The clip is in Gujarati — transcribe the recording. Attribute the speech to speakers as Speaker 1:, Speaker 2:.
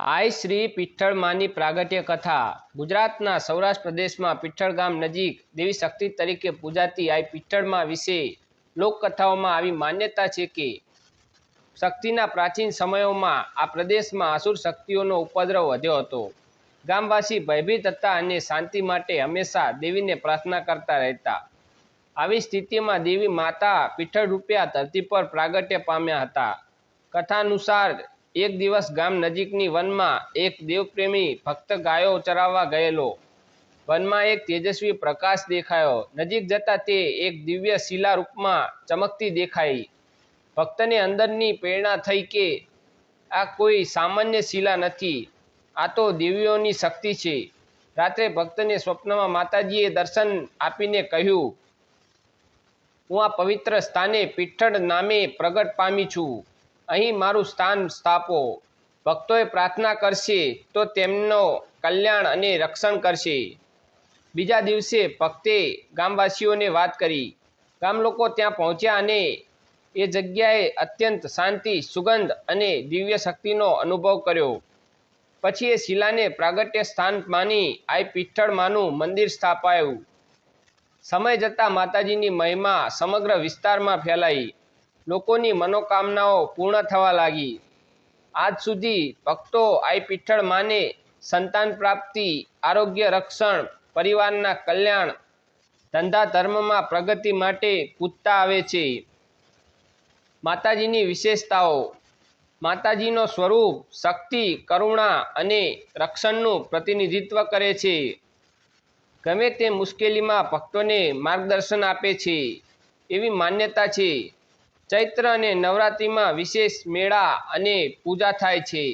Speaker 1: આઈ શ્રી પીઠળ માની પ્રાગટ્ય કથા. ગુજરાતના સૌરાષ્ટ્ર પ્રદેશમાં પીઠળ ગામ નજીક દેવી શક્તિ તરીકે પૂજાતી આઈ પીઠળમાં વિશે લોકકથાઓમાં આવી માન્યતા છે કે શક્તિના પ્રાચીન સમયોમાં આ પ્રદેશમાં આસુર શક્તિઓનો ઉપદ્રવ વધ્યો હતો. ગામવાસી ભયભીત હતા અને શાંતિ માટે હંમેશા દેવીને પ્રાર્થના કરતા રહેતા. આવી સ્થિતિમાં દેવી માતા પીઠળ રૂપિયા ધરતી પર પ્રાગટ્ય પામ્યા હતા. કથાનુસાર એક દિવસ ગામ નજીકની વનમાં એક દેવપ્રેમી ભક્ત ગાયો ચરાવવા ગયેલો. વનમાં એક તેજસ્વી પ્રકાશ દેખાયો. નજીક જતા તે એક દિવ્ય શિલા રૂપમાં ચમકતી દેખાઈ. ભક્તને અંદરની પ્રેરણા થઈ કે આ કોઈ સામાન્ય શિલા નથી. આ તો દેવીઓની શક્તિ છે. રાત્રે ભક્તને સ્વપ્નમાં માતાજીએ દર્શન આપીને કહ્યું, હું આ પવિત્ર સ્થાને પીઠળ નામે પ્રગટ પામી છું. અહીં મારું સ્થાન સ્થાપો. ભક્તોએ પ્રાર્થના કરશે તો તેમનો કલ્યાણ અને રક્ષણ કરશે. બીજા દિવસે ભક્તે ગામવાસીઓને વાત કરી. ગામ લોકો ત્યાં પહોંચ્યા અને એ જગ્યાએ અત્યંત શાંતિ, સુગંધ અને દિવ્ય શક્તિનો અનુભવ કર્યો. પછી એ શિલાને પ્રાગટ્ય સ્થાન માની આઈ પીઠળમાંનું મંદિર સ્થાપાયું. સમય જતાં માતાજીની મહિમા સમગ્ર વિસ્તારમાં ફેલાઈ. લોકોની મનોકામનાઓ પૂર્ણ થવા લાગી. આજ સુધી ભક્તો આઈ પીઠળ માને સંતાન પ્રાપ્તિ, આરોગ્ય રક્ષણ, પરિવારના કલ્યાણ, ધંધા ધર્મમાં પ્રગતિ માટે પૂજતા આવે છે. માતાજીની વિશેષતાઓ. માતાજીનો સ્વરૂપ, શક્તિ, કરુણા અને રક્ષણનું પ્રતિનિધિત્વ કરે છે. ગમે તે મુશ્કેલીમાં ભક્તોને માર્ગદર્શન આપે છે. એવી માન્યતા છે. ચૈત્ર અને નવરાત્રિમાં વિશેષ મેળા અને પૂજા થાય છે.